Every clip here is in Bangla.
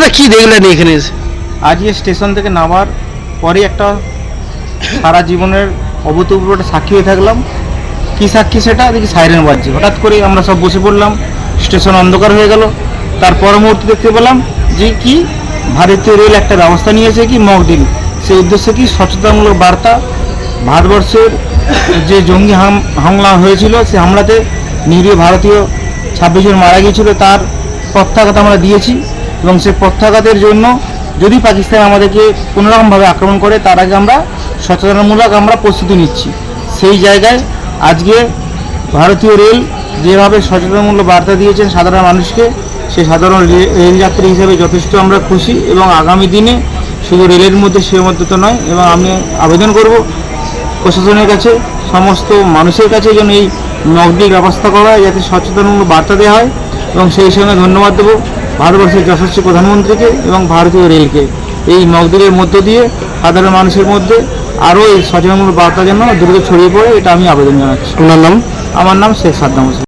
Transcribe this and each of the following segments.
দাদা, কি দেখলেন এখানে এসে? আজকে স্টেশন থেকে নামার পরে একটা সারা জীবনের অভূতপূর্ব একটা সাক্ষী হয়ে থাকলাম। কি সাক্ষী সেটা? দেখি সাইরেন বাজছে। হঠাৎ করে আমরা সব বসে পড়লাম। স্টেশন অন্ধকার হয়ে গেল। তার পর মুহূর্তে দেখতে পেলাম যে কি? ভারতীয় রেল একটা ব্যবস্থা নিয়েছে কি মক ডিল সেই উদ্দেশ্যে কি সচেতনমূলক বার্তা ভারতবর্ষের যে জঙ্গি হাম- হামলা হয়েছিল, সে হামলাতে নিরীহ ভারতীয় ছাব্বিশ জন মারা গিয়েছিল। তার প্রত্যাঘাত আমরা দিয়েছি। এবং সেই প্রত্যাঘাতের জন্য যদি পাকিস্তান আমাদেরকে কোনোরকমভাবে আক্রমণ করে, তার আগে আমরা সচেতনমূলক আমরা প্রস্তুতি নিচ্ছি। সেই জায়গায় আজকে ভারতীয় রেল যেভাবে সচেতনমূলক বার্তা দিয়েছেন সাধারণ মানুষকে, সেই সাধারণ রেলযাত্রী হিসেবে যথেষ্ট আমরা খুশি এবং আগামী দিনে শুধু রেলের মধ্যে সীমাবদ্ধতা নয়, এবং আমি আবেদন করব প্রশাসনের কাছে, সমস্ত মানুষের কাছে যেন এই নগদিক ব্যবস্থা করা হয়, যাতে সচেতনমূলক বার্তা দেওয়া হয়, এবং সেই সঙ্গে ধন্যবাদ দেবো ভারতবর্ষের যশস্বী প্রধানমন্ত্রীকে এবং ভারতীয় রেলকে। এই নগদিকের মধ্য দিয়ে সাধারণ মানুষের মধ্যে আরও এই সচেতনমূলক বার্তা যেন দ্রুত ছড়িয়ে পড়ে এটা আমি আবেদন জানাচ্ছি। ওনার নাম? আমার নাম শেখ সাদ্দাম হোসেন।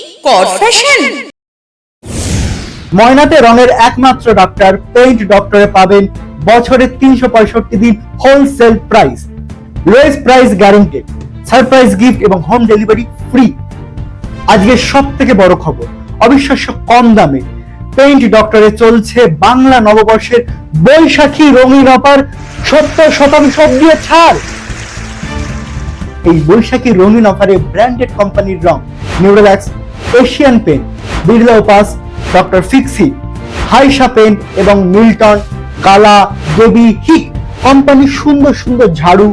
কর ময়নাতে রঙের একমাত্র ডক্টর পেইন্ট ডক্টরে পাবেন বছরে তিনশো পঁয়ষট্টি দিন wholesale price lowest price guaranteed surprise gift এবং হোম ডেলিভারি ফ্রি আজকে সব থেকে বড় খবর, অবিশ্বাস্য কম দামে। পেইন্ট ডক্টরে চলছে বাংলা নববর্ষের বৈশাখী রঙিন অফার, সত্তর শতাংশ দিয়ে ছাড়। এই বৈশাখী রঙিন অফারে ব্র্যান্ডেড কোম্পানির রং Nerolac Asian paint, Birla Opus, doctor Fixit, হাইসা paint এবং মিল্টন, কালা, দেবী হিক কোম্পানির সুন্দর সুন্দর ঝাড়ু,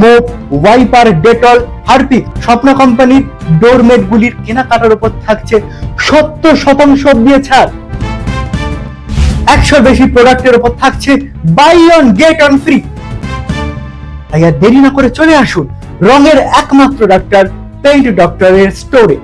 মোপ, ওয়াইপার, ডেটল, হারপিক স্বপ্ন কোম্পানির ডোরমেট গুলির কেনাকাটার উপর থাকছে সত্তর শতাংশ দিয়ে ছাড়। একশোর বেশি প্রোডাক্টের উপর থাকছে buy one get one free তাই আর দেরি না করে চলে আসুন রঙের একমাত্র ডাক্তার পেইন্ট ডক্টরের স্টোরে